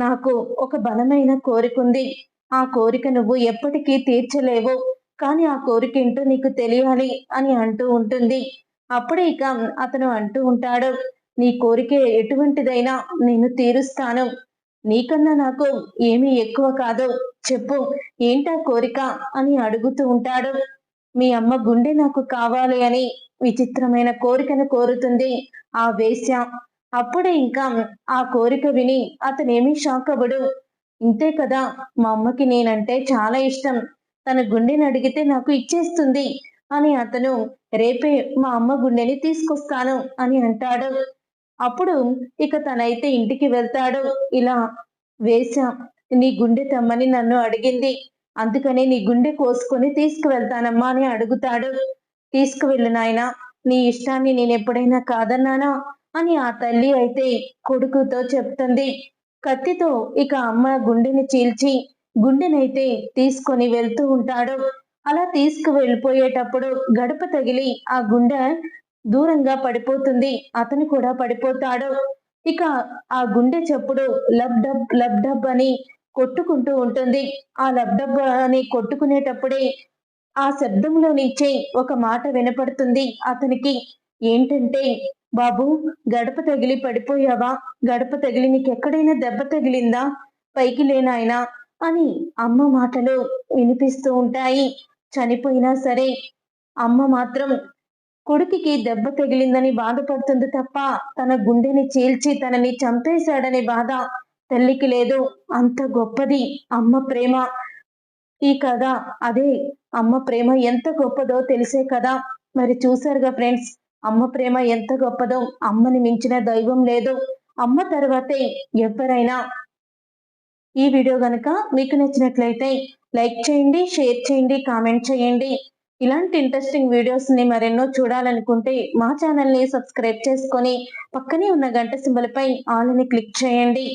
నాకు ఒక బలమైన కోరిక ఉంది. ఆ కోరిక నువ్వు ఎప్పటికీ తీర్చలేవు. కానీ ఆ కోరిక ఏంటో నీకు తెలియాలి అని అంటూ ఉంటుంది. అప్పుడే ఇక అతను అంటూ ఉంటాడు నీ కోరిక ఎటువంటిదైనా నేను తీరుస్తాను. నీకన్నా నాకు ఏమీ ఎక్కువ కాదు. చెప్పు ఏంటా కోరిక? అని అడుగుతూ ఉంటాడు. మీ అమ్మ గుండె నాకు కావాలి అని విచిత్రమైన కోరికను కోరుతుంది. ఆ వేశ్య అప్పుడే ఇంకా ఆ కోరిక విని అతనేమీ షాక్ అవ్వడు. ఇంతే కదా మా అమ్మకి నేనంటే చాలా ఇష్టం. తన గుండెని అడిగితే నాకు ఇచ్చేస్తుంది అని అతను రేపే మా అమ్మ గుండెని తీసుకొస్తాను అని అంటాడు. అప్పుడు ఇక తనైతే ఇంటికి వెళ్తాడు. ఇలా వేశా నీ గుండె తమ్మని నన్ను అడిగింది. అందుకనే నీ గుండె కోసుకొని తీసుకువెళ్తానమ్మా అని అడుగుతాడు. తీసుకువెళ్ళు నాయన నీ ఇష్టాన్ని నేను ఎప్పుడైనా కాదన్నానా? అని ఆ తల్లి అయితే కొడుకుతో చెప్తుంది. కత్తితో ఇక అమ్మ గుండెని చీల్చి గుండెనైతే తీసుకొని వెళ్తూ ఉంటాడు. అలా తీసుకు వెళ్ళిపోయేటప్పుడు గడప తగిలి ఆ గుండె దూరంగా పడిపోతుంది. అతను కూడా పడిపోతాడు. ఇక ఆ గుండె చెప్పుడు లబ్ డబ్ లబ్ డబ్ అని కొట్టుకుంటూ ఉంటుంది. ఆ లబ్ డబ్ అని కొట్టుకునేటప్పుడే ఆ శబ్దంలో నుంచే ఒక మాట వినపడుతుంది అతనికి. ఏంటంటే బాబు గడప తగిలి పడిపోయావా? గడప తగిలి నీకెక్కడైనా దెబ్బ తగిలిందా? పైకి లేనాయనా అని అమ్మ మాటలు వినిపిస్తూ ఉంటాయి. చనిపోయినా సరే అమ్మ మాత్రం కొడుకుకి దెబ్బ తగిలిందని బాధపడుతుంది తప్ప తన గుండెని చీల్చి తనని చంపేశాడనే బాధ తల్లికి లేదు. అంత గొప్పది అమ్మ ప్రేమ. ఈ కథ అదే అమ్మ ప్రేమ ఎంత గొప్పదో తెలిసే కదా. మరి చూసారుగా ఫ్రెండ్స్ అమ్మ ప్రేమ ఎంత గొప్పదో అమ్మని మించిన దైవం లేదు. అమ్మ తర్వాతే ఎవరైనా ఈ వీడియో కనుక మీకు నచ్చినట్లయితే లైక్ చేయండి షేర్ చేయండి కామెంట్ చేయండి. ఇలాంటి ఇంట్రెస్టింగ్ వీడియోస్ని మరెన్నో చూడాలనుకుంటే మా ఛానల్ని సబ్స్క్రైబ్ చేసుకొని పక్కనే ఉన్న గంట సింబల్పై ఆల్ని క్లిక్ చేయండి.